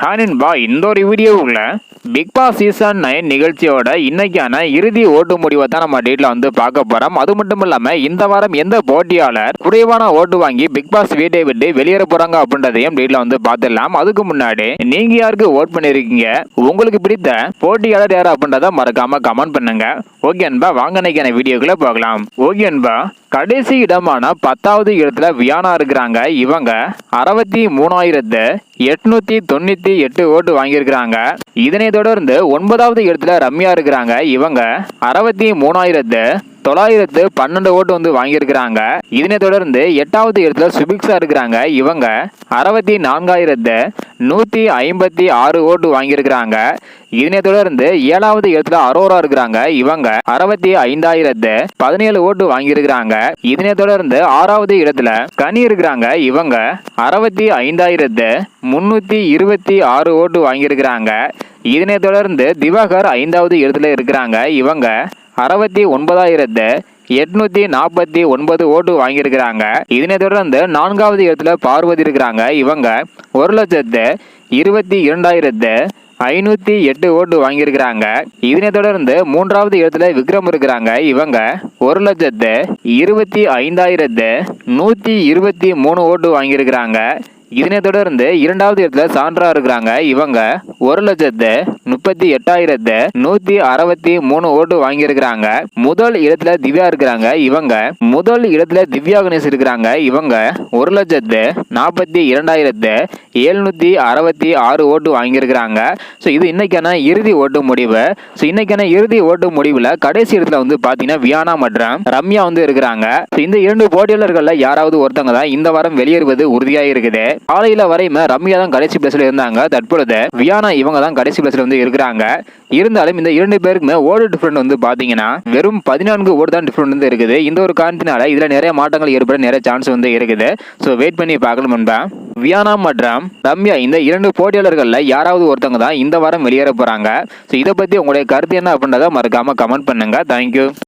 ஹானின்பா இந்த ஒரு வீடியோவுல பிக் பாஸ் சீசன் நைன் நிகழ்ச்சியோட இன்னைக்கான இறுதி ஓட்டு முடிவை தான் நம்ம டேட்ல வந்து பார்க்க போறோம். அது மட்டும் இல்லாம இந்த வாரம் எந்த போட்டியாளர் குறைவான ஓட்டு வாங்கி பிக் பாஸ் வீட்டை விட்டு வெளியேற போறாங்க அப்படின்றதையும் டேட்ல வந்து பார்த்துடலாம். அதுக்கு முன்னாடி நீங்க யாருக்கு ஓட் பண்ணிருக்கீங்க? உங்களுக்கு பிடித்த போட்டியாளர் யார் அப்படின்றத மறக்காம கமெண்ட் பண்ணுங்க. ஓகே அன்பா வாங்க நினைக்கிற வீடியோக்குள்ள பார்க்கலாம் ஓகே அன்பா கடைசி இடமான பத்தாவது இடத்துல வியானா இருக்கிறாங்க. இவங்க அறுபத்தி மூணாயிரத்து எட்நூத்தி தொண்ணூத்தி எட்டு ஓட்டு வாங்கியிருக்கிறாங்க. இதனை தொடர்ந்து ஒன்பதாவது இடத்துல ரம்யா இருக்கிறாங்க. இவங்க அறுபத்தி மூணாயிரத்து தொள்ளாயிரத்து பன்னெண்டு ஓட்டு வந்து வாங்கியிருக்கிறாங்க. இதனை தொடர்ந்து எட்டாவது இடத்துல சுபிக்ஸா இருக்கிறாங்க. இவங்க அறுபத்தி நான்காயிரத்து நூற்றி ஐம்பத்தி ஆறு ஓட்டு வாங்கியிருக்கிறாங்க. இதனை தொடர்ந்து ஏழாவது இடத்துல அரோரா இருக்கிறாங்க. இவங்க அறுபத்தி ஐந்தாயிரத்து பதினேழு ஓட்டு வாங்கியிருக்கிறாங்க. இதனை தொடர்ந்து ஆறாவது இடத்துல கனி இருக்கிறாங்க. இவங்க அறுபத்தி ஐந்தாயிரத்து முன்னூற்றி இருபத்தி ஆறு ஓட்டு வாங்கியிருக்கிறாங்க. இதனை தொடர்ந்து திவாகர் ஐந்தாவது இடத்துல இருக்கிறாங்க. இவங்க அறுபத்தி ஒன்பதாயிரத்து எட்நூத்தி நாற்பத்தி ஒன்பது ஓட்டு வாங்கியிருக்கிறாங்க. இதனை தொடர்ந்து நான்காவது இடத்துல பார்வதி இருக்கிறாங்க. இவங்க ஒரு லட்சத்து இருபத்தி இரண்டாயிரத்து ஐநூத்தி எட்டு ஓட்டு வாங்கியிருக்கிறாங்க. இதனை தொடர்ந்து மூன்றாவது இடத்துல விக்ரம் இருக்கிறாங்க. இவங்க ஒரு லட்சத்து இருபத்தி ஐந்தாயிரத்து நூத்தி இருபத்தி மூணு ஓட்டு வாங்கியிருக்கிறாங்க. இதனை தொடர்ந்து இரண்டாவது இடத்துல சான்றா இருக்கிறாங்க. இவங்க ஒரு லட்சத்து முப்பத்தி எட்டாயிரத்து நூத்தி அறுபத்தி மூணு ஓட்டு வாங்கியிருக்கிறாங்க. முதல் இடத்துல திவ்யா இருக்கிறாங்க. இவங்க முதல் இடத்துல திவ்யா கணேஷ் இருக்கிறாங்க. இவங்க ஒரு லட்சத்து நாற்பத்தி இரண்டாயிரத்து எழுநூத்தி அறுபத்தி ஆறு ஓட்டு வாங்கியிருக்கிறாங்க. ஸோ இது இன்னைக்கான இறுதி ஓட்டு முடிவு. ஸோ இன்னைக்கான இறுதி ஓட்டு முடிவில் கடைசி இடத்துல வந்து பார்த்தீங்கன்னா வியானா மற்றும் ரம்யா வந்து இருக்கிறாங்க. ஸோ இந்த இரண்டு போட்டியாளர்களில் யாராவது ஒருத்தவங்க தான் இந்த வாரம் வெளியேறுவது உறுதியாக இருக்குது காலையில வரையுமே ரம்யா தான் கடைசி பிளேஸ்ல இருந்தாங்க. தற்பொழுது வியானா இவங்க தான் கடைசி பிளேஸ்ல வந்து இருக்கிறாங்க. இருந்தாலும் இந்த இரண்டு பேருக்குமே ஓடு டிஃபரெண்ட் வந்து பாத்தீங்கன்னா வெறும் பதினான்கு ஓடு தான் டிஃபரெண்ட் வந்து இருக்குது. இந்த ஒரு காரணத்தினால இதுல நிறைய மாற்றங்கள் ஏற்பட நிறைய சான்ஸ் வந்து இருக்குது. ஸோ வெயிட் பண்ணி பார்க்கணும் வியானா மற்றும் ரம்யா இந்த இரண்டு போட்டியாளர்களில் யாராவது ஒருத்தவங்க தான் இந்த வாரம் வெளியேற போறாங்க. ஸோ இதை பத்தி உங்களுடைய கருத்து என்ன அப்படின்றத மறக்காம கமெண்ட் பண்ணுங்க. தேங்க்யூ